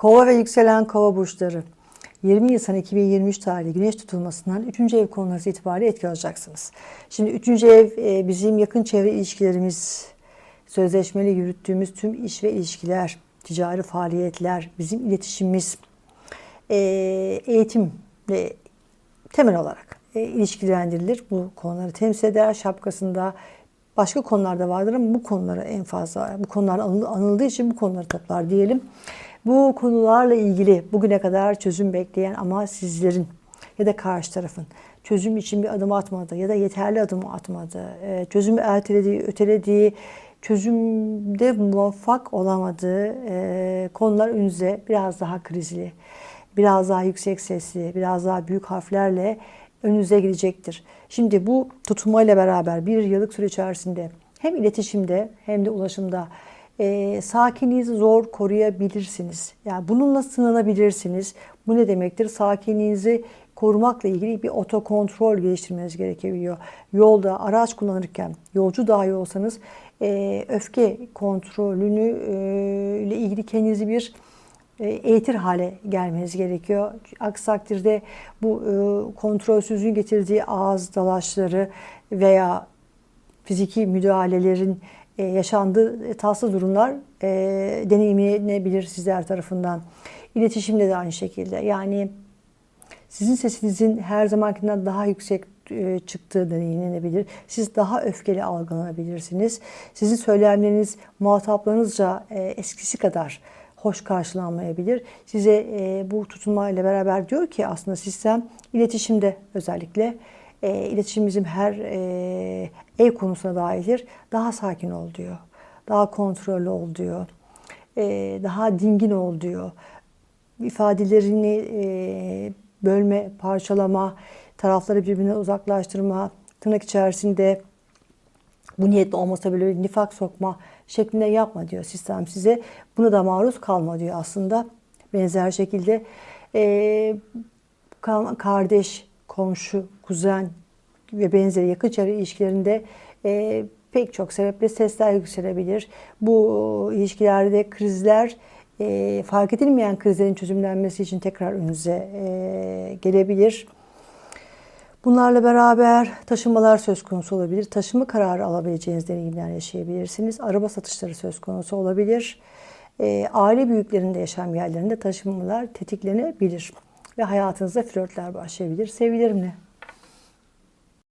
Kova ve yükselen kova burçları. 20 Nisan 2023 tarihli güneş tutulmasından 3. ev konuları itibariyle etki alacaksınız. Şimdi 3. ev e, bizim yakın çevre ilişkilerimiz, sözleşmeli yürüttüğümüz tüm iş ve ilişkiler, ticari faaliyetler, bizim iletişimimiz, e, eğitimle temel olarak e, ilişkilendirilir. Bu konuları temsil eder. Şapkasında başka konularda vardır ama bu konuları en fazla, bu konular anıl- anıldığı için bu konuları toplar diyelim. Bu konularla ilgili bugüne kadar çözüm bekleyen ama sizlerin ya da karşı tarafın çözüm için bir adım atmadı ya da yeterli adım atmadı, e, çözümü ertelediği, ötelediği, çözümde muvaffak olamadığı e, konular önünüze biraz daha krizli, biraz daha yüksek sesli, biraz daha büyük harflerle önünüze gidecektir. Şimdi bu tutulmayla beraber bir yıllık süre içerisinde hem iletişimde hem de ulaşımda e, sakinliğinizi zor koruyabilirsiniz. Yani bununla sınanabilirsiniz. Bu ne demektir? Sakinliğinizi korumakla ilgili bir otokontrol geliştirmeniz gerekebiliyor. Yolda araç kullanırken yolcu dahi olsanız e, öfke kontrolünü e, ile ilgili kendinizi bir e, eğitir hale gelmeniz gerekiyor. Aksi takdirde bu e, kontrolsüzlüğün getirdiği ağız dalaşları veya fiziki müdahalelerin e, yaşandığı tatsız durumlar e, deneyimlenebilir sizler tarafından. İletişimde de aynı şekilde. Yani sizin sesinizin her zamankinden daha yüksek e, çıktığı deneyimlenebilir. Siz daha öfkeli algılanabilirsiniz. Sizin söylemleriniz muhataplarınızca e, eskisi kadar hoş karşılanmayabilir. Size e, bu tutunmayla beraber diyor ki aslında sistem iletişimde özellikle e, iletişim bizim her e, ev konusuna dair daha sakin ol diyor. Daha kontrollü ol diyor. E, daha dingin ol diyor. İfadelerini e, bölme, parçalama, tarafları birbirine uzaklaştırma, tırnak içerisinde bu niyetle olmasa bile nifak sokma şeklinde yapma diyor sistem size. Buna da maruz kalma diyor aslında. Benzer şekilde e, ka- kardeş, komşu, kuzen ve benzeri yakın çevre ilişkilerinde e, pek çok sebeple sesler yükselebilir. Bu ilişkilerde krizler e, fark edilmeyen krizlerin çözümlenmesi için tekrar önünüze e, gelebilir. Bunlarla beraber taşınmalar söz konusu olabilir. Taşıma kararı alabileceğiniz deneyimler yaşayabilirsiniz. Araba satışları söz konusu olabilir. E, aile büyüklerinde yaşam yerlerinde taşınmalar tetiklenebilir. Ve hayatınızda flörtler başlayabilir. Sevgilerimle.